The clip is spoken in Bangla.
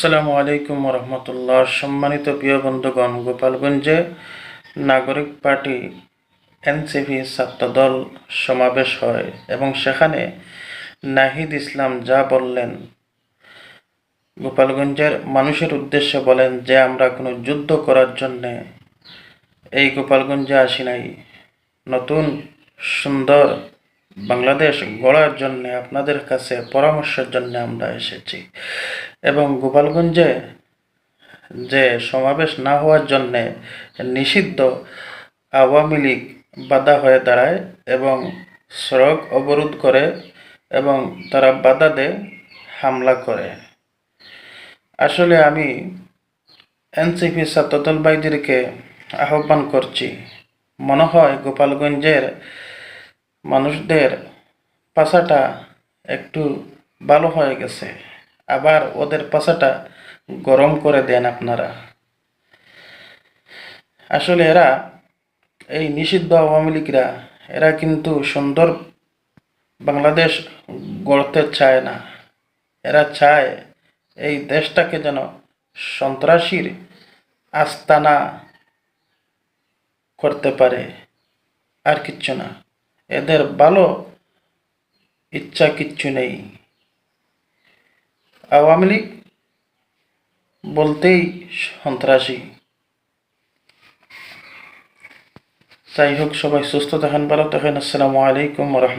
আসসালামু আলাইকুম রহমতুল্লাহ সম্মানিত প্রিয় বন্ধুগণ, গোপালগঞ্জে নাগরিক পার্টি এনসিপি ছাত্রদল সমাবেশ হয় এবং সেখানে নাহিদ ইসলাম যা বললেন, গোপালগঞ্জের মানুষের উদ্দেশ্যে বলেন যে, আমরা কোনো যুদ্ধ করার জন্যে এই গোপালগঞ্জে আসি নাই। নতুন সুন্দর বাংলাদেশ গড়ার জন্য, আপনাদের কাছে পরামর্শের জন্য আমরা এসেছি। এবং গোপালগঞ্জে যে সমাবেশ না হওয়ার জন্যে নিষিদ্ধ আওয়ামী লীগ বাধা হয়ে দাঁড়ায় এবং সড়ক অবরোধ করে এবং তারা বাধা দেয়, হামলা করে। আসলে আমি এনসিপি ছাত্রদল ভাইদেরকে আহ্বান করছি, মনে হয় গোপালগঞ্জের মানুষদের পাশাটা একটু ভালো হয়ে গেছে। আবার ওদের পাশাটা গরম করে দেন আপনারা। আসলে এরা, এই নিষিদ্ধ আওয়ামী লীগরা, এরা কিন্তু সুন্দর বাংলাদেশ গড়তে চায় না। এরা চায় এই দেশটাকে যেন সন্ত্রাসীর আস্তানা করতে পারে। আর কিচ্ছু না। এদের ভালো ইচ্ছা কিচ্ছু নেই। আওয়ামী লীগ বলতেই সন্ত্রাসী। যাই হোক সবাই সুস্থ থাকেন ভালো থাকেন। আসসালামু আলাইকুম রহমতুল্লাহ।